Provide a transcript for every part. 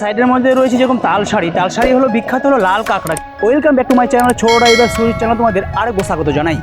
সাইডের মধ্যে রয়েছে যেরকম তাল শাড়ি তাল শাড়ি হলো বিখ্যাত হলো লাল কাঁকড়া। Welcome back to my channel ছোট রাইডার সুইচ চ্যানেল, তোমাদের আরেকবার স্বাগত জানাই।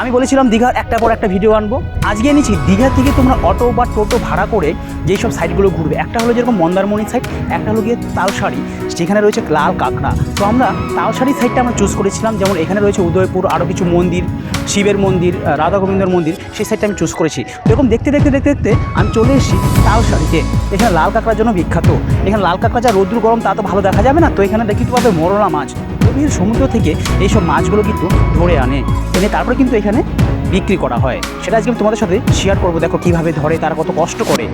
আমি বলেছিলাম দীঘার একটা পর একটা ভিডিও আনব। আজকে এনেছি দীঘা থেকে তোমরা অটো বা টোটো ভাড়া করে যেই সব সাইটগুলো ঘুরবে। একটা হলো যেরকম মন্দারমণি সাইড একটা হলো গিয়ে তালশাড়ি, যেখানে রয়েছে লাল কাঁকড়া। তো আমরা তালশাড়ি সাইডটা আমরা চুজ করেছিলাম, যেমন এখানে রয়েছে উদয়পুর আরও কিছু মন্দির, শিবের মন্দির রাধা গোবিন্দর মন্দির, সেই সাইডটা আমি চুজ করেছি। এরকম দেখতে দেখতে দেখতে দেখতে আমি চলে এসেছি তালশাড়িতে। এখানে লাল কাঁকড়ার জন্য বিখ্যাত। এখানে লাল কাঁকড়া যা রৌদ্র গরম তা তো ভালো দেখা যাবে না। তো এখানে দেখতে পাবে মোরলা মাছ। গভীর সমুদ্র থেকে এইসব মাছগুলো কিন্তু ধরে আনে, এনে তারপরে কিন্তু এখানে বিক্রি করা হয়। সেটা আজকে আমি তোমাদের সাথে শেয়ার করব। দেখো কীভাবে ধরে, তারা কত কষ্ট করে।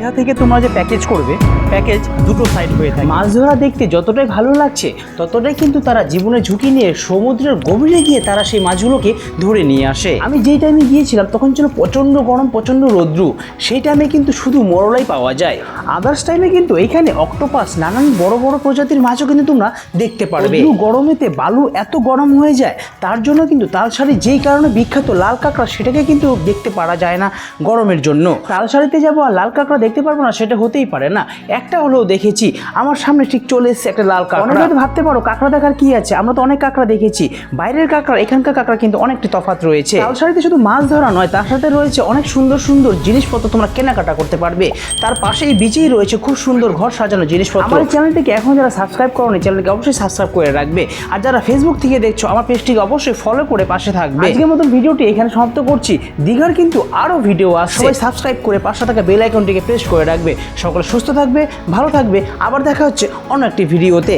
এখান থেকে তোমরা যে প্যাকেজ করবে প্যাকেজ দুটো সাইড হয়ে থাকে। মাছ ধরা দেখতে যতটাই ভালো লাগছে ততটাই কিন্তু তারা জীবনের ঝুঁকি নিয়ে সমুদ্রের গভীরে গিয়ে তারা সেই মাছগুলোকে ধরে নিয়ে আসে। আমি যেই টাইমে গিয়েছিলাম তখন ছিল প্রচণ্ড গরম প্রচণ্ড রৌদ্রু। সেই টাইমে কিন্তু শুধু মরলাই পাওয়া যায়। আদার্স টাইমে কিন্তু এইখানে অক্টোপাস নানান বড় বড় প্রজাতির মাছও কিন্তু তোমরা দেখতে পারবে। গরমেতে বালু এত গরম হয়ে যায় তার জন্য কিন্তু তালশাড়ি যেই কারণে বিখ্যাত লাল কাঁকড়া সেটাকে কিন্তু দেখতে পারা যায় না গরমের জন্য। তালশাড়িতে যাব আর লাল কাঁকড়া দেখতে পারব না সেটা হতেই পারে না। একটা হলেও দেখেছি আমার সামনে ঠিক চলে এসেছে একটা লাল কাঁকড়া। অনেকে ভাবতে পারো কাঁকড়া দেখার কি আছে? আমরা তো অনেক কাঁকড়া দেখেছি। বাইরের কাঁকড়া এখানকার কাঁকড়া কিন্তু অনেকটি তফাৎ রয়েছে। তালশাড়িতে শুধু মাছ ধরা নয় তার সাথে রয়েছে অনেক সুন্দর সুন্দর জিনিসপত্র তোমরা কেনাকাটা করতে পারবে। তার পাশেই বিচেই রয়েছে খুব সুন্দর ঘর সাজানো জিনিসপত্র। আমার চ্যানেলটিকে এখন যারা সাবস্ক্রাইব করোনি চ্যানেলকে অবশ্যই সাবস্ক্রাইব করে রাখবে। আর যারা ফেসবুক থেকে দেখছ আমার পেজটিকে অবশ্যই ফলো করে পাশে থাকবে। আজকের মতন ভিডিওটি এখানে সমাপ্ত করছি। দীঘার কিন্তু আরও ভিডিও আছে সবাই সাবস্ক্রাইব করে পাশে থাকা বেল আইকনটিকে প্রেস করে রাখবে। সকলে সুস্থ থাকবে ভালো থাকবে। আবার দেখা হচ্ছে অন্য একটি ভিডিওতে।